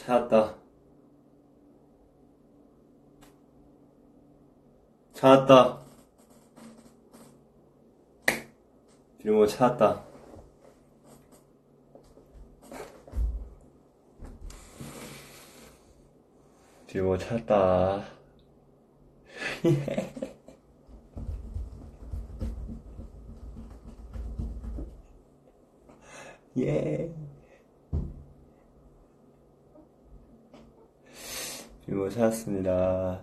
찾았다. 찾았다. 빌모 찾았다. 빌모 찾았다. 예. 빌모 찾았습니다.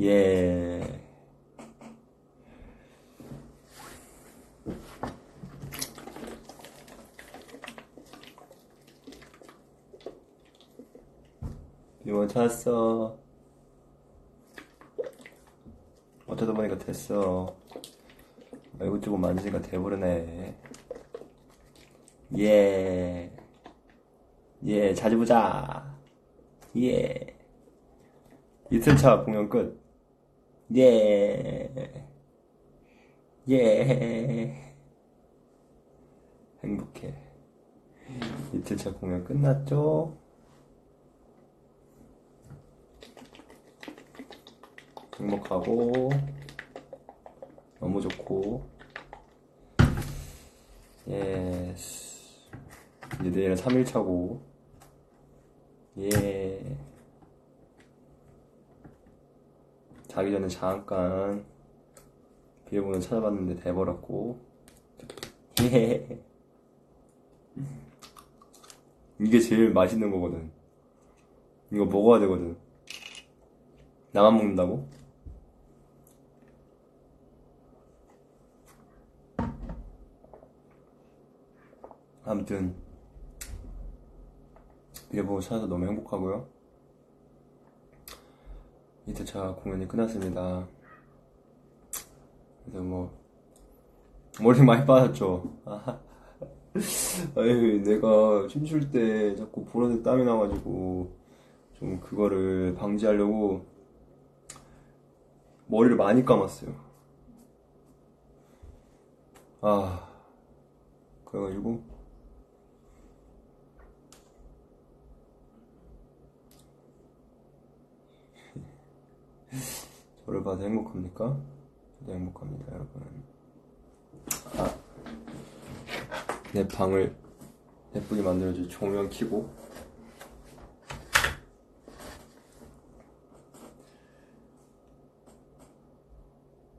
예. 빌모 찾았어. 어쩌다 보니까 됐어. 이것저것 만지니까 돼버리네. 예. 예, 자주 보자. 예. 이틀차 공연 끝. 예. 예. 행복해. 이틀차 공연 끝났죠? 행복하고, 너무 좋고, 예스. 이제 내일은 3일차고, 예. 자기 전에 잠깐 비밀번호 찾아봤는데 돼버렸고 예. 이게 제일 맛있는 거거든 이거 먹어야 되거든 나만 먹는다고? 아무튼 비밀번호 찾아서 너무 행복하고요 2차차 공연이 끝났습니다. 그래서 뭐, 머리 많이 빠졌죠. 아유, 내가 춤출 때 자꾸 보라색 땀이 나가지고, 좀 그거를 방지하려고 머리를 많이 감았어요. 아, 그래가지고, 저를 봐도 행복합니까? 저도 행복합니다, 여러분. 아, 내 방을 예쁘게 만들어줄 조명 켜고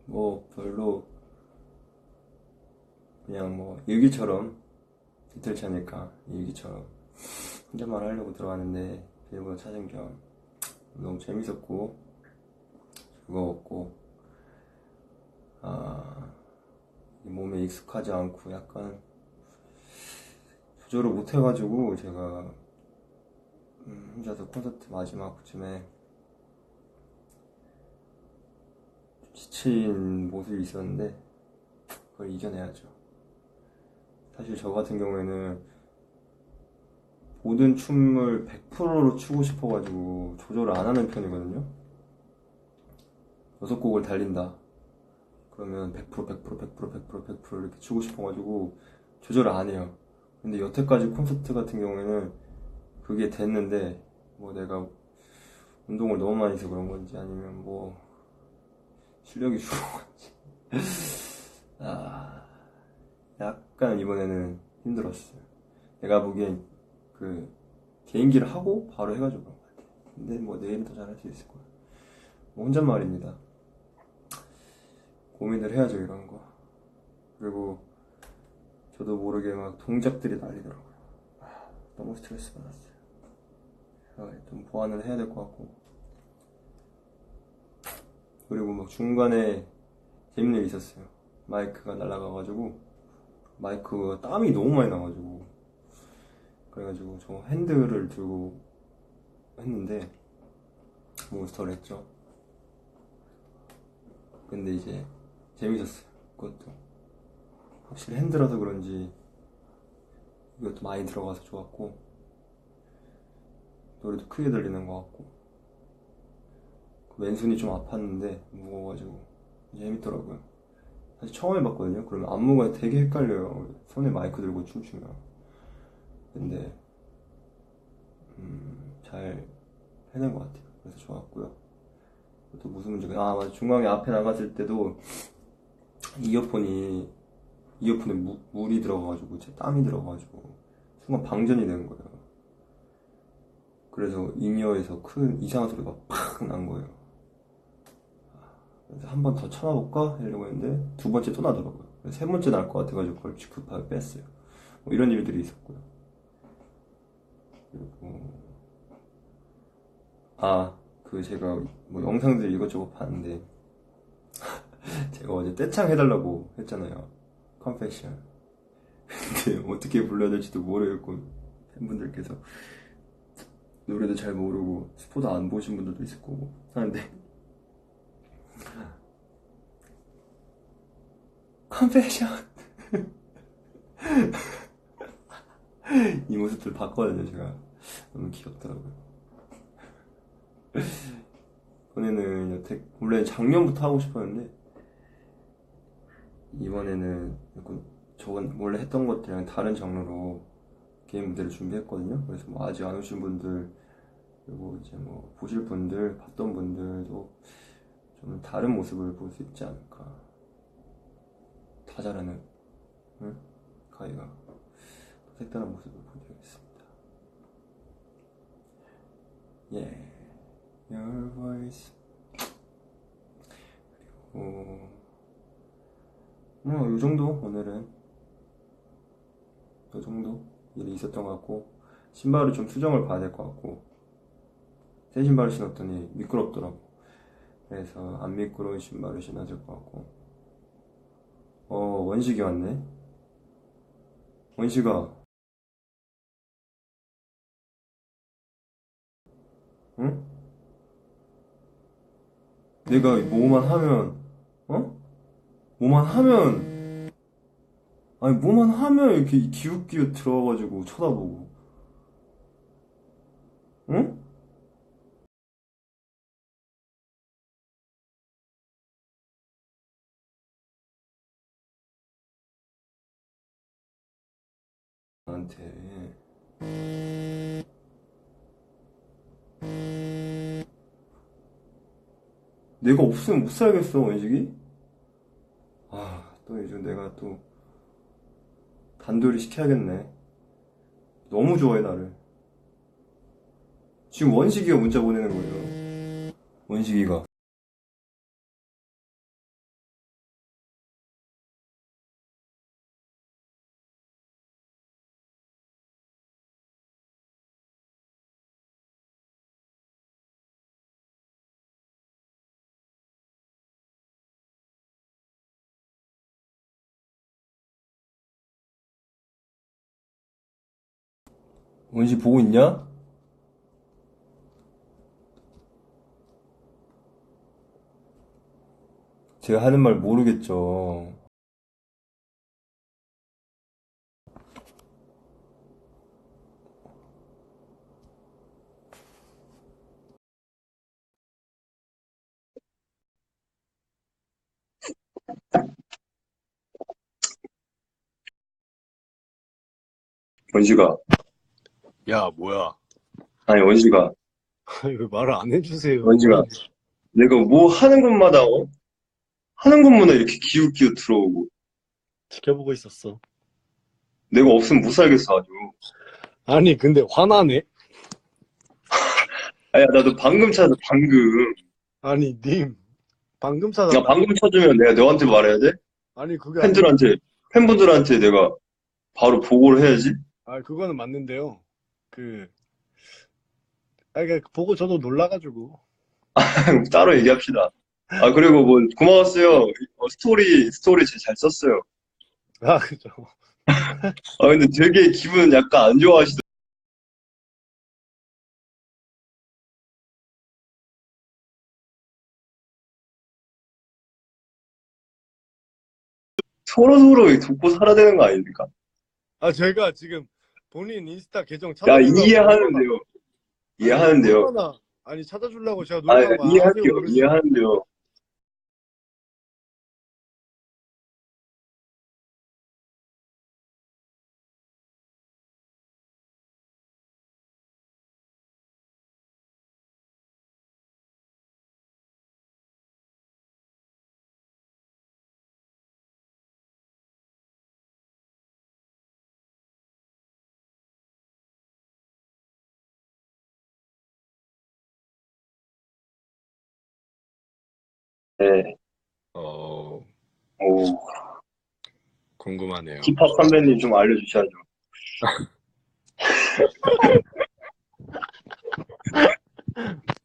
뭐 별로 그냥 뭐 일기처럼 이틀 차니까 일기처럼 혼자만 하려고 들어왔는데 비밀번호 찾은 겸 너무 재밌었고 즐거웠고 아, 이 몸에 익숙하지 않고 약간 조절을 못 해가지고 제가 음, 혼자서 콘서트 마지막쯤에 지친 모습이 있었는데 그걸 이겨내야죠. 사실 저 같은 경우에는 모든 춤을 100%로 추고 싶어가지고 조절을 안 하는 편이거든요. 여섯 곡을 달린다. 그러면 100% 100% 100% 100% 100% 이렇게 추고 싶어가지고 조절을 안 해요. 근데 여태까지 콘서트 같은 경우에는 그게 됐는데 뭐 내가 운동을 너무 많이 해서 그런 건지 아니면 뭐 실력이 죽은 건지 아 약간 이번에는 힘들었어요. 내가 보기엔 그 개인기를 하고 바로 해가지고 그런 것 같아. 근데 뭐 내일은 더 잘할 수 있을 거야. 뭐 혼잣말입니다. 고민을 해야죠 이런 거. 그리고 저도 모르게 막 동작들이 날리더라고요. 아, 너무 스트레스 받았어요. 그래서 좀 보완을 해야 될 것 같고. 그리고 막 중간에 재밌는 일이 있었어요. 마이크가 날아가가지고 마이크가 땀이 너무 많이 나가지고 그래가지고 저 핸들을 들고 했는데 몬스터를 했죠. 근데 이제 재밌었어요. 그것도 확실히 핸드라서 그런지 이것도 많이 들어가서 좋았고 노래도 크게 들리는 것 같고 그 왼손이 좀 아팠는데 무거워가지고 재밌더라고요. 사실 처음 해봤거든요. 그러면 안무가 되게 헷갈려요. 손에 마이크 들고 춤추면. 근데 음, 잘 해낸 것 같아요. 그래서 좋았고요. 또 무슨 문제가, 아, 맞아. 중앙에 앞에 나갔을 때도 이어폰이, 이어폰에 무- 물이 들어가가지고, 제 땀이 들어가가지고, 순간 방전이 되는 거예요. 그래서 인이어에서 큰 이상한 소리가 팍 난 거예요. 그래서 한 번더 쳐놔볼까? 하려고 했는데, 두 번째 또 나더라고요. 세 번째 날 것 같아가지고, 그걸 급하게 뺐어요. 뭐 이런 일들이 있었고요. 그리고, 아, 그 제가 뭐 영상들 이것저것 봤는데, 제가 어제 떼창 해달라고 했잖아요. 컨페션. 근데 어떻게 불러야 될지도 모르겠고, 팬분들께서 노래도 잘 모르고, 스포도 안 보신 분들도 있을 거고, 하는데, 컨페션! 이 모습들 봤거든요, 제가. 너무 귀엽더라고요. 이번에는 여태, 원래 작년부터 하고 싶었는데, 이번에는 약간 저건 원래 했던 것들이랑 다른 장르로 게임 무대를 준비했거든요. 그래서 뭐 아직 안 오신 분들, 그리고 이제 뭐 보실 분들, 봤던 분들도 좀 다른 모습을 볼 수 있지 않을까. 다 잘하는, 응? 가이가 또 색다른 모습을 보여드리겠습니다. 예. Your voice. 그리고, 뭐, 요 정도, 오늘은. 요 정도 일이 있었던 것 같고, 신발을 좀 수정을 봐야 될 것 같고, 새 신발을 신었더니 미끄럽더라고. 그래서 안 미끄러운 신발을 신어야 될 것 같고, 어, 원식이 왔네? 원식아, 응? 내가 뭐만 하면, 어? 뭐만 하면, 아니, 뭐만 하면 이렇게 기웃기웃 들어와가지고 쳐다보고, 응? 나한테. 내가 없으면 못 살겠어, 원식이? 아, 또 요즘 내가 또 단돌이 시켜야겠네. 너무 좋아해, 나를. 지금 원식이가 문자 보내는 거예요. 원식이가. 원식 보고 있냐? 제가 하는 말 모르겠죠. 원식아, 야, 뭐야. 아니, 원식아, 왜 말을 안 해주세요? 원지가. 내가 뭐 하는 것마다, 어? 하는 것마다 이렇게 기웃기웃 들어오고, 지켜보고 있었어. 내가 없으면 못 살겠어, 아주. 아니, 근데 화나네? 아야, 나도 방금 찾았어, 방금. 아니, 님. 방금 야, 찾았다. 방금 찾으면 내가 너한테 말해야 돼? 아니, 그게 아니, 팬들한테, 팬분들한테 내가 바로 보고를 해야지? 아, 그거는 맞는데요. 그, 아, 그 보고 저도 놀라가지고. 따로 얘기합시다. 아, 그리고 뭐, 고마웠어요. 어, 스토리, 스토리 진짜 잘 썼어요. 아, 그죠. 아, 근데 되게 기분 약간 안 좋아하시더라고요. 서로 서로 돕고 살아야 되는 거 아닙니까? 아, 제가 지금 본인 인스타 계정 야, 찾아주려고. 이해하는데요. 이해하는데요. 얼마나, 아니, 찾아주려고 제가 아, 노력한 거 이해할게요. 이해하는데요. 네. 어, 오, 궁금하네요. 힙합 선배님 좀 알려주셔야죠.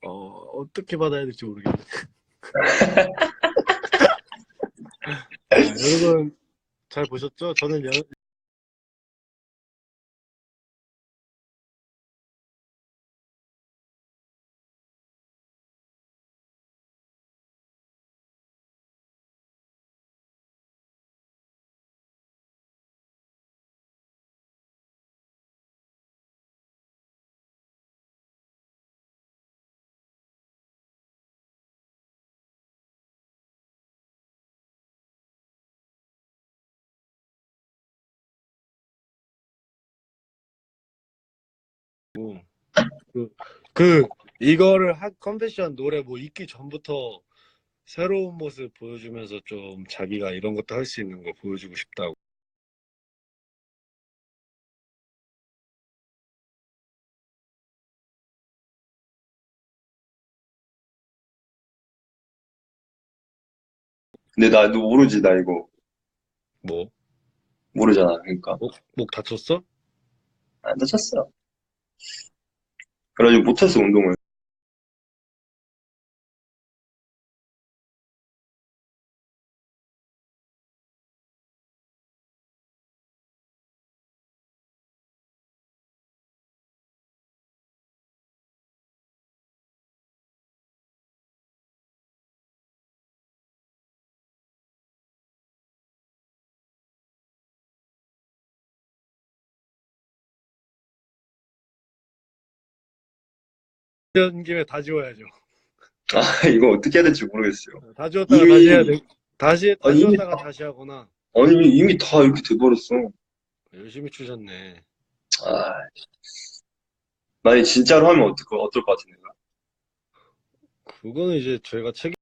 어, 어떻게 받아야 될지 모르겠네. 아, 여러분, 잘 보셨죠? 저는 여, 그, 그, 이거를 한 컨벤션 노래 뭐 있기 전부터 새로운 모습 보여주면서 좀 자기가 이런 것도 할 수 있는 거 보여주고 싶다고. 근데 나도 모르지, 나 이거. 뭐? 모르잖아, 그러니까. 목, 목 다쳤어? 안 다쳤어. 그래가지고 못했어, 운동을. 된 김에 다 지워야죠. 아, 이거 어떻게 해야 될지 모르겠어요. 다 지웠다가 이미- 다시 해야 돼. 다시, 다 아니, 이미 지웠다가 다- 다시 하거나. 아니, 이미 다 이렇게 돼버렸어. 열심히 추셨네. 아, 만약 진짜로 하면 어떨, 거- 어떨 것 같은데? 그거는 이제 저희가 책,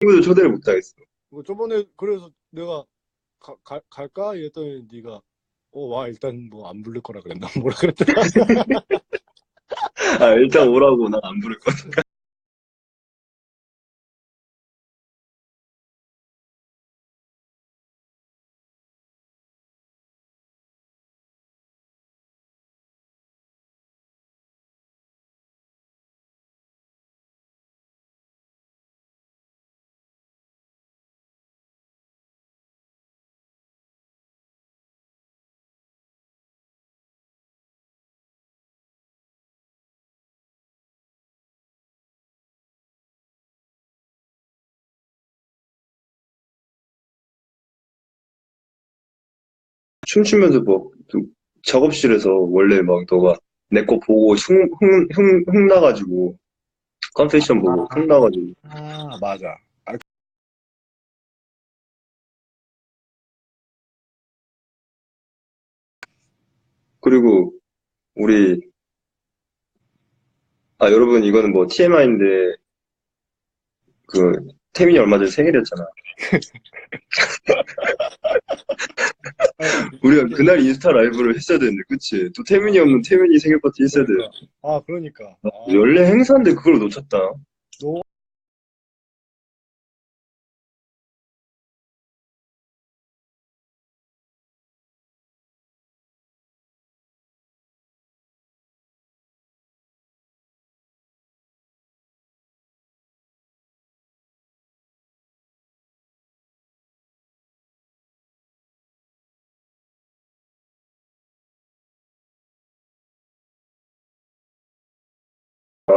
친구들 초대를 못 하겠어. 뭐 저번에 그래서 내가 가, 가- 갈까? 이랬더니 네가 어, 와, 일단 뭐 안 부를 거라 그랬나? 뭐라 그랬더라? 아, 일단 오라고 난 안 부를 거야. 춤추면서 뭐, 좀 작업실에서 원래 막 너가 내 거 보고 흥, 흥, 흥, 흥나가지고, 컨페션 보고 흥 나가지고, 아, 맞아. 그리고 우리 아 여러분 이거는 뭐 TMI인데 그 태민이 얼마 전에 생일이었잖아. 우리가 그날 인스타 라이브를 했어야 되는데 그치? 또 태민이 없는 태민이 생일 파티 했어야 돼. 아, 그러니까. 아, 원래 행사인데 그걸 놓쳤다.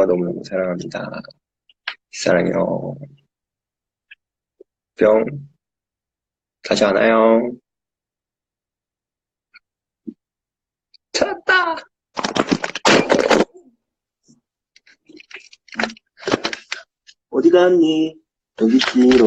너무너무 사랑합니다. 사랑해요. 뿅. 다시 안아요. 찾았다! 어디 갔니? 여기 뒤로.